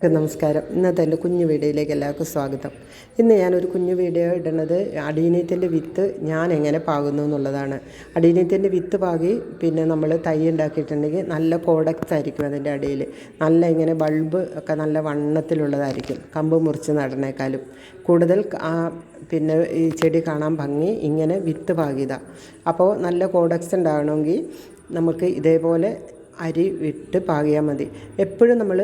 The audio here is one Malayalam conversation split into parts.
നമസ്കാരം. ഇന്നത്തെ എന്റെ കുഞ്ഞു വീഡിയോയിലേക്ക് എല്ലാവർക്കും സ്വാഗതം. ഇന്ന് ഞാനൊരു കുഞ്ഞു വീഡിയോ ഇടുന്നത് അടീനീത്തിന്റെ വിത്ത് ഞാൻ എങ്ങനെ പാകുന്നു എന്നുള്ളതാണ്. അടീനീത്തിന്റെ വിത്ത് പാകി പിന്നെ നമ്മൾ തൈ ഉണ്ടാക്കിയിട്ടുണ്ടെങ്കിൽ നല്ല കോഡക്സ് ആയിരിക്കും അതിന്റെ അടിയിൽ. നല്ല ഇങ്ങനെ ബൾബ് ഒക്കെ നല്ല വണ്ണത്തിലുള്ളതായിരിക്കും. കമ്പ് മുറിച്ച് നടന്നേക്കാളും കൂടുതൽ ആ പിന്നെ ഈ ചെടി കാണാൻ ഭംഗി ഇങ്ങനെ വിത്ത് പാകിയതാണ് അപ്പോൾ നല്ല കോഡക്സ് ഉണ്ടാകണമെങ്കിൽ നമുക്ക് ഇതേപോലെ അരി ഇട്ട് പാകിയാൽ മതി. എപ്പോഴും നമ്മൾ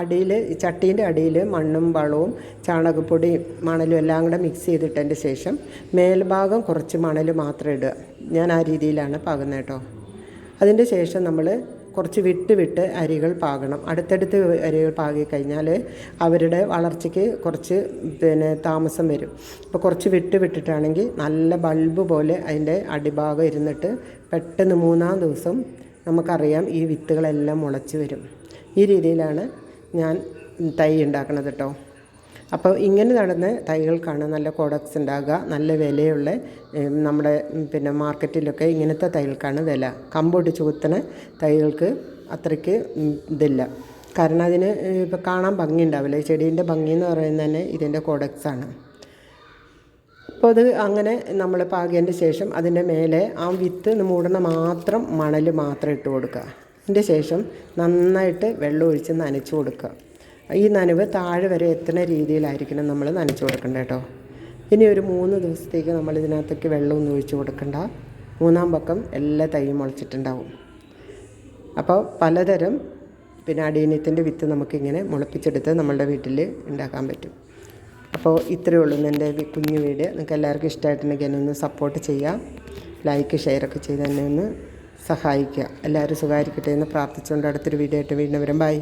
അടിയിൽ ചട്ടീന്റെ അടിയിൽ മണ്ണും വളവും ചാണകപ്പൊടിയും മണലും എല്ലാം കൂടെ മിക്സ് ചെയ്തിട്ടതിന്റെ ശേഷം മേൽഭാഗം കുറച്ച് മണൽ മാത്രം ഇടുക. ഞാൻ ആ രീതിയിലാണ് പാകുന്നത് കേട്ടോ. അതിന്റെ ശേഷം നമ്മൾ കുറച്ച് വിട്ട് വിട്ട് അരികൾ പാകണം. അടുത്തടുത്ത് അരികൾ പാകി കഴിഞ്ഞാൽ അവരുടെ വളർച്ചയ്ക്ക് കുറച്ച് പിന്നെ താമസം വരും. അപ്പോൾ കുറച്ച് വിട്ട് വിട്ടിട്ടാണെങ്കിൽ നല്ല ബൾബ് പോലെ അതിന്റെ അടിഭാഗം ഇരുന്നിട്ട് പെട്ടെന്ന് മൂന്നാം ദിവസം നമുക്കറിയാം ഈ വിത്തുകളെല്ലാം മുളച്ച് വരും. ഈ രീതിയിലാണ് ഞാൻ തൈ ഉണ്ടാക്കുന്നത് കേട്ടോ അപ്പോൾ ഇങ്ങനെ നടന്ന് തൈകൾക്കാണ് നല്ല കോഡക്സ് ഉണ്ടാകുക നല്ല വിലയുള്ള നമ്മുടെ പിന്നെ മാർക്കറ്റിലൊക്കെ ഇങ്ങനത്തെ തൈകൾക്കാണ് വില. കമ്പൊടിച്ച് കുത്തണ തൈകൾക്ക് അത്രയ്ക്ക് ഇതില്ല. കാരണം അതിന് ഇപ്പോൾ കാണാൻ ഭംഗി ഉണ്ടാവില്ല ചെടീന്റെ ഭംഗി എന്ന് പറയുന്നത് തന്നെ ഇതിന്റെ കോഡക്സാണ് അപ്പോൾ അത് അങ്ങനെ നമ്മൾ പാകിയതിന്റെ ശേഷം അതിന്റെ മേലെ ആ വിത്ത് മൂടണ മാത്രം മണൽ മാത്രം ഇട്ട് കൊടുക്കുക. അതിന്റെ ശേഷം നന്നായിട്ട് വെള്ളം ഒഴിച്ച് നനച്ച് കൊടുക്കുക. ഈ നനവ് താഴെ വരെ എത്തുന്ന രീതിയിലായിരിക്കണം നമ്മൾ നനച്ച് കൊടുക്കേണ്ടത് കേട്ടോ. ഇനി ഒരു മൂന്ന് ദിവസത്തേക്ക് നമ്മൾ ഇതിനകത്തേക്ക് വെള്ളമൊന്നും ഒഴിച്ച് കൊടുക്കണ്ട. മൂന്നാം പക്കം എല്ലാ തൈയും മുളച്ചിട്ടുണ്ടാവും. അപ്പോൾ പലതരം പിന്നെ അടീനത്തിന്റെ വിത്ത് നമുക്കിങ്ങനെ മുളപ്പിച്ചെടുത്ത് നമ്മളുടെ വീട്ടിൽ ഉണ്ടാക്കാൻ പറ്റും. അപ്പോൾ ഇത്രയേ ഉള്ളൂ എന്റെ കുഞ്ഞു വീഡിയോ നിങ്ങൾക്ക് എല്ലാവർക്കും ഇഷ്ടമായിട്ടുണ്ടെങ്കിൽ എന്നെ ഒന്ന് സപ്പോർട്ട് ചെയ്യുക. ലൈക്ക് ഷെയറൊക്കെ ചെയ്ത് എന്നെ ഒന്ന് സഹായിക്കുക. എല്ലാവരും സുഖമായിരിക്കട്ടെ എന്ന് പ്രാർത്ഥിച്ചുകൊണ്ട് അടുത്തൊരു വീഡിയോ ആയിട്ട് വീണ്ടും വരും. ബൈ